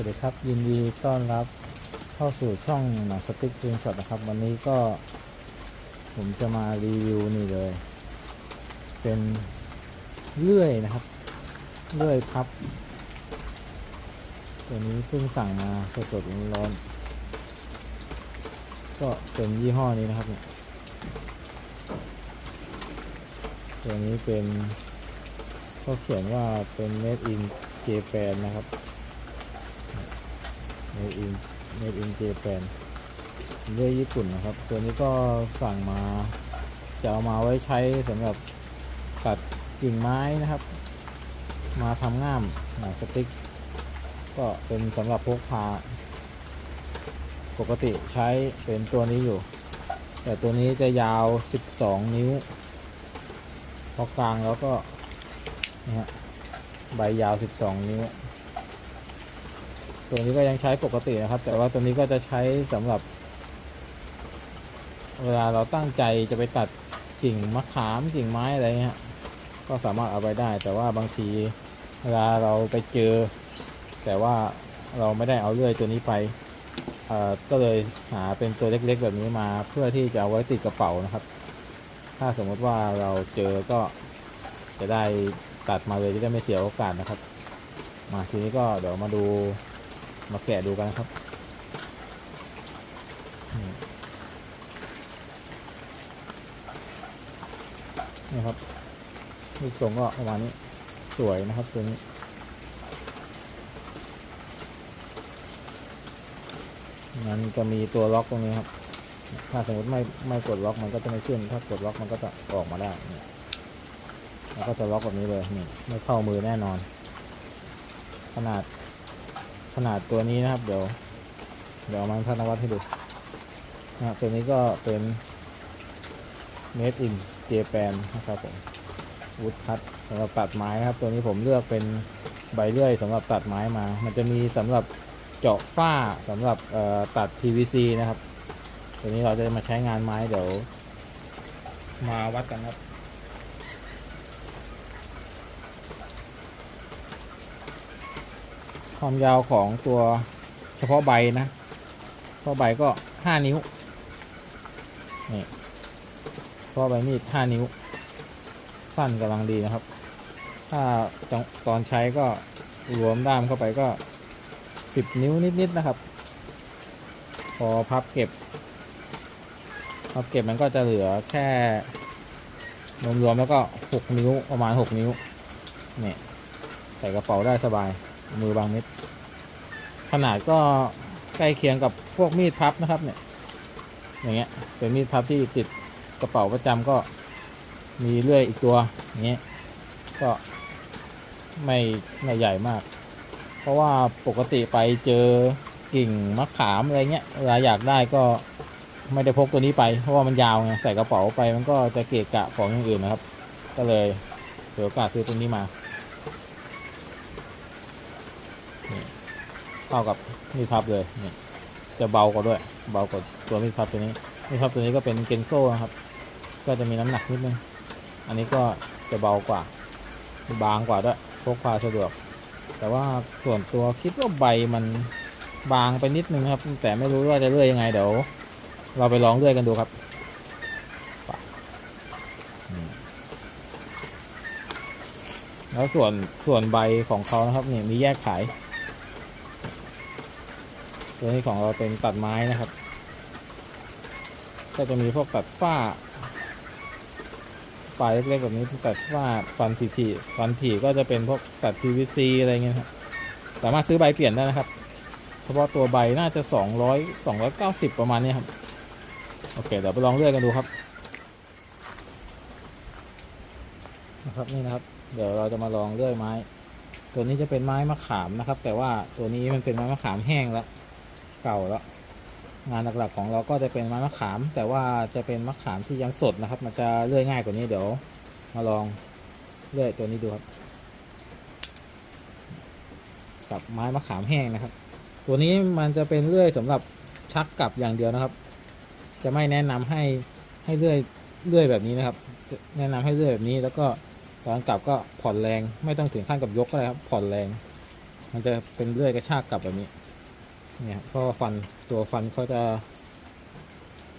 วัสดีครับ ยินดีต้อนรับเข้าสู่ช่องหนังสติ๊กซีนช็อตนะครับ วันนี้ก็ ผมจะมารีวิวนี่เลย เป็นเลื่อยนะครับ เลื่อยพับ ตัวนี้เพิ่งสั่งมาสดๆร้อนๆก็เป็นยี่ห้อนี้นะครับเนี่ยตัวนี้เป็นเขาเขียนว่าเป็น made in Japan นะครับ made in made in Japan เลื่อยญี่ปุ่นนะครับ ตัวนี้ก็สั่งมาจะเอามาไว้ใช้สำหรับตัดกิ่งไม้นะครับ มาทำง่ามหนังสติ๊ก ก็เป็นสำหรับพกพา ปกติใช้เป็นตัวนี้อยู่ แต่ตัวนี้จะยาว 12 นิ้ว พอกลางแล้วก็นี่ฮะใบยาว 12 นิ้ว ตัวนี้ก็ยังใช้ปกตินะครับ แต่ว่าตัวนี้ก็จะใช้สำหรับ เวลาเราตั้งใจจะไปตัดกิ่งมะขามกิ่งไม้อะไรเงี้ยก็สามารถเอาไปได้ แต่ว่าบางทีเวลาเราไปเจอ แต่ว่าเราไม่ได้เอาเลื่อยตัวนี้ไปก็เลยหาเป็นตัวเล็กๆแบบนี้มา เพื่อที่จะเอาไว้ติดกระเป๋านะครับ ถ้าสมมติว่าเราเจอก็จะได้ตัดมาเลยจะได้ไม่เสียโอกาสนะครับ มาทีนี้ก็เดี๋ยวมาดู มาแกะดูกันครับ นี่ครับรูปทรงก็ประมาณนี้สวยนะครับตัวนี้มันจะมีตัวล็อกตรงนี้ครับ ถ้าสมมติไม่ไม่กดล็อกมันก็จะไม่ขึ้น ถ้ากดล็อกมันก็จะออกมาได้แล้วก็จะล็อกแบบนี้เลยนี่ไม่เข้ามือแน่นอน ขนาด นาดตัวนี้นะครับ เดี๋ยว เดี๋ยวเอามันพันวัดให้ดูนะครับตัวนี้ก็เป็น made in Japan นะครับผมวุดคัตสำหรับตัดไม้นะครับ ตัวนี้ผมเลือกเป็นใบเลื่อยสำหรับตัดไม้มา มันจะมีสำหรับเจาะฝ้าสำหรับตัด PVC นะครับ ตัวนี้เราจะมาใช้งานไม้เดี๋ยว มาวัดกันครับ ความยาวของตัวเฉพาะใบนะเฉพาะใบก็5นิ้วนี่เฉพาะใบมีด5นิ้ว สั้นกำลังดีนะครับ ถ้าตอนใช้ก็รวมด้ามเข้าไปก็สิบนิ้วนิดๆนะครับ พอพับเก็บพับเก็บมันก็จะเหลือแค่รวมๆแล้วก็หกนิ้วประมาณหกนิ้วเนี่ยใส่กระเป๋าได้สบาย มือบางเม็ด ขนาดก็ใกล้เคียงกับพวกมีดพับนะครับ เนี่ย อย่างเงี้ย เป็นมีดพับที่ติดกระเป๋าประจำก็มีเลื่อยอีกตัวอย่างเงี้ย ก็ไม่ไม่ใหญ่มาก เพราะว่าปกติไปเจอกิ่งมะขามอะไรเงี้ยเวลาอยากได้ก็ไม่ได้พกตัวนี้ไป เพราะว่ามันยาวไงใส่กระเป๋าไปมันก็จะเกะกะของอย่างอื่นนะครับ ก็เลยเถือโอกาสซื้อตัวนี้มานี่ เข้ากับมีดพับเลยนี่จะเบากว่าด้วย เบากว่าตัวมีดพับตัวนี้มีดพับตัวนี้ก็เป็นเกนโซ่นะครับ ก็จะมีน้ำหนักนิดนึง อันนี้ก็จะเบากว่า บางกว่าด้วยพกพาสะดวก แต่ว่าส่วนตัวคิดว่าใบมันบางไปนิดนึงครับ แต่ไม่รู้ว่าจะเลื่อยยังไงเดี๋ยวเราไปลองเลื่อยกันดูครับแล้วส่วนส่วนใบของเขานะครับเนี่ยมีแยกขาย ตัวนี้ของเราเป็นตัดไม้นะครับ ก็จะมีพวกตัดฝ้าปลายเล็กๆแบบนี้ตัดฝ้าฟันถี่ฟันถี่ก็จะเป็นพวกตัด PVC อะไรเงี้ยครับสามารถซื้อใบเปลี่ยนได้นะครับ เฉพาะตัวใบน่าจะ 200 290 ประมาณนี้ครับ โอเค เดี๋ยวไปลองเลื่อยกันดูครับ นะครับนี่นะครับ เดี๋ยวเราจะมาลองเลื่อยไม้ ตัวนี้จะเป็นไม้มะขามนะครับ แต่ว่าตัวนี้มันเป็นไม้มะขามแห้งแล้ว เก่าแล้ว งานหลักๆของเราก็จะเป็นไม้มะขาม แต่ว่าจะเป็นมะขามที่ยังสดนะครับ มันจะเลื่อยง่ายกว่านี้เดี๋ยว มาลองเลื่อยตัวนี้ดูครับ กับไม้มะขามแห้งนะครับ ตัวนี้มันจะเป็นเลื่อยสำหรับชักกลับอย่างเดียวนะครับ จะไม่แนะนำให้ให้เลื่อยเลื่อยแบบนี้นะครับ แนะนำให้เลื่อยแบบนี้แล้วก็ตอนกลับก็ผ่อนแรงไม่ต้องถึงขั้นกับยกก็ได้ครับผ่อนแรง มันจะเป็นเลื่อยกระชากกลับแบบนี้ เนี่ยก็ฟันตัวฟันเขาจะ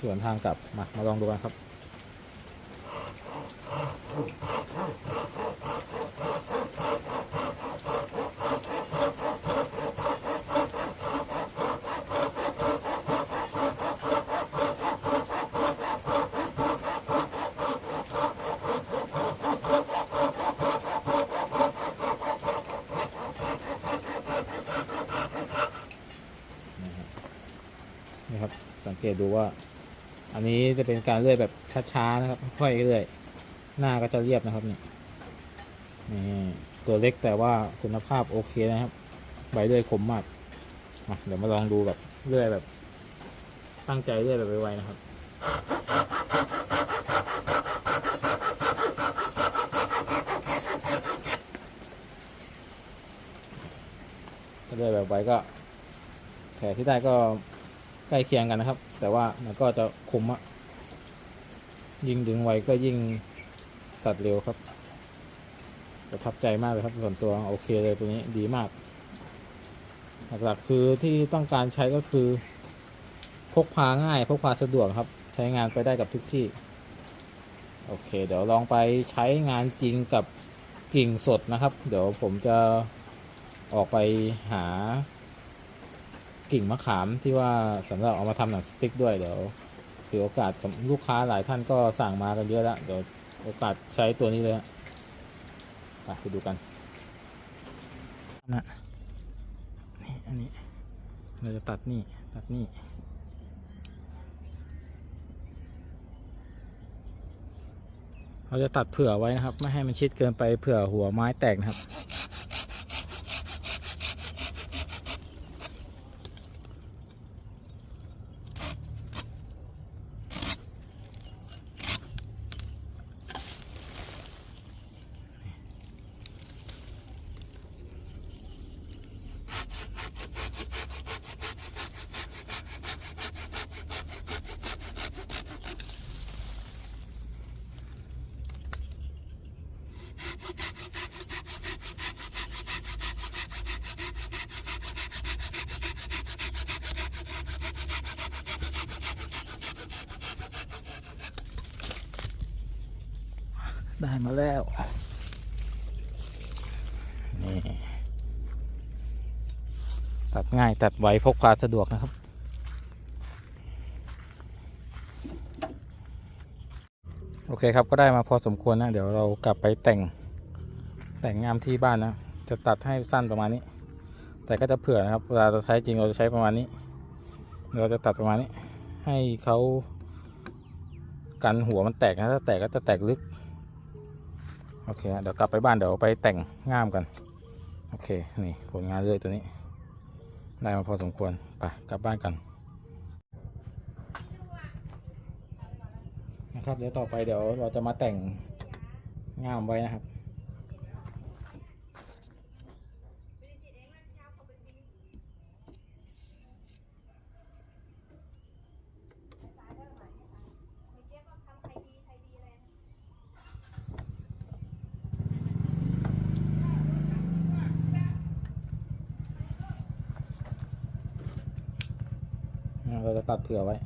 สวนทางกลับมามาลองดูกันครับ เกตดูว่า อันนี้จะเป็นการเลื่อยแบบช้าๆนะครับ ค่อยๆเลื่อย หน้าก็จะเรียบนะครับนี่นี่ตัวเล็กแต่ว่าคุณภาพโอเคนะครับ ใบเลื่อยคมมากมาเดี๋ยวมาลองดูแบบเลื่อยแบบ ตั้งใจเลื่อยแบบไวๆนะครับเลื่อยแบบไวก็แผลที่ได้ก็ใกล้เคียงกันนะครับ แต่ว่ามันก็จะคมอะยิ่งดึงไวก็ยิ่งตัดเร็วครับประทับใจมากเลยครับส่วนตัวโอเคเลยตัวนี้ดีมากหลักๆคือที่ต้องการใช้ก็คือ พกพาง่ายพกพาสะดวกครับ ใช้งานไปได้กับทุกที่ โอเค เดี๋ยวลองไปใช้งานจริงกับกิ่งสดนะครับ เดี๋ยวผมจะออกไปหา กิ่งมะขามที่ว่าสำหรับเอามาทำหนังสติ๊กด้วยเดี๋ยวถือโอกาสกับลูกค้าหลายท่านก็สั่งมากันเยอะแล้วเดี๋ยวโอกาสใช้ตัวนี้เลยฮะไปดูกันนะนี่อันนี้เราจะตัดนี่ตัดนี่เราจะตัดเผื่อไว้นะครับ ไม่ให้มันชิดเกินไปเผื่อหัวไม้แตกนะครับ ได้มาแล้ว นี่ ตัดง่ายตัดไวพกพาสะดวกนะครับ โอเคครับก็ได้มาพอสมควรนะ เดี๋ยวเรากลับไปแต่งแต่งงามที่บ้านนะ จะตัดให้สั้นประมาณนี้ แต่ก็จะเผื่อนะครับเวลาเราใช้จริงเราจะใช้ประมาณนี้ เราจะตัดประมาณนี้ ให้เขากันหัวมันแตกนะถ้าแตกก็จะแตกลึก โอเคเดี๋ยวกลับไปบ้านเดี๋ยวไปแต่งง่ามกัน โอเค นี่ผลงานเรื่อยตัวนี้ ได้มาพอสมควร ไปกลับบ้านกัน นะครับเดี๋ยวต่อไปเดี๋ยวเราจะมาแต่งง่ามไว้นะครับ เราจะตัดเผื่อไว้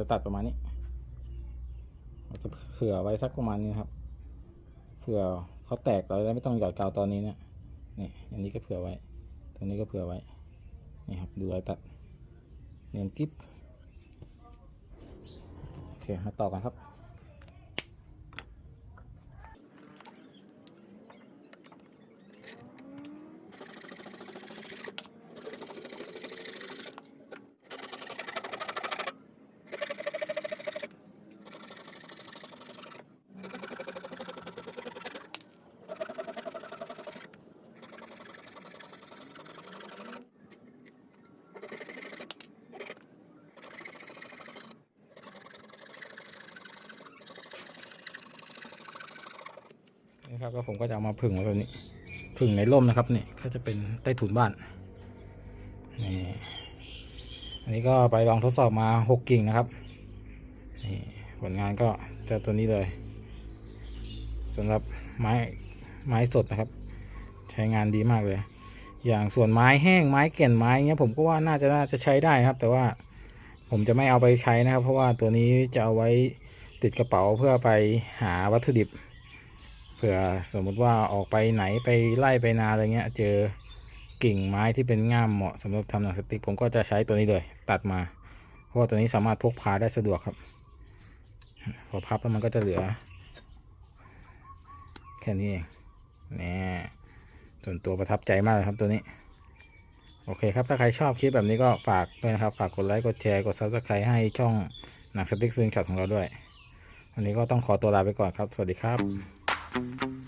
จะตัดประมาณนี้เราจะเผื่อไว้สักประมาณนี้นะครับ เผื่อเขาแตกเราได้ไม่ต้องหยอดกาวตอนนี้เนะนี่อันนี้ก็เผื่อไว้ ตรงนี้ก็เผื่อไว้ นี่ครับ ดูรอยตัด เนียนกิ๊บโอเคมาต่อกันครับ นะครับแล้วผมก็จะเอามาผึ่งไว้แบบนี้ผึ่งในร่มนะครับนี่ก็จะเป็นใต้ถุนบ้านนี่อันนี้ก็ไปลองทดสอบมาหกกิ่งนะครับนี่ผลงานก็จะตัวนี้เลยสำหรับไม้ไม้สดนะครับ ใช้งานดีมากเลย อย่างส่วนไม้แห้งไม้แก่นไม้เงี้ยผมก็ว่าน่าจะน่าจะใช้ได้ครับ แต่ว่าผมจะไม่เอาไปใช้นะครับ เพราะว่าตัวนี้จะเอาไว้ติดกระเป๋าเพื่อไปหาวัตถุดิบ ผื่อสมมุติว่าออกไปไหนไปไล่ไปนาอะไรเงี้ย เจอกิ่งไม้ที่เป็นง่ามเหมาะสำหรับทำหนังสติ๊กผมก็จะใช้ตัวนี้เลย ตัดมา เพราะว่าตัวนี้สามารถพกพาได้สะดวกครับ พอพับแล้วมันก็จะเหลือ แค่นี้เองนี่ส่วนตัวประทับใจมากเลยครับตัวนี้ โอเคครับ ถ้าใครชอบคลิปแบบนี้ก็ฝากด้วยนะครับ ฝากกดไลค์กดแชร์กด subscribe ให้ช่องหนังสติ๊กซึงช็อตของเราด้วยวันนี้ก็ต้องขอตัวลาไปก่อนครับ สวัสดีครับ Thank you.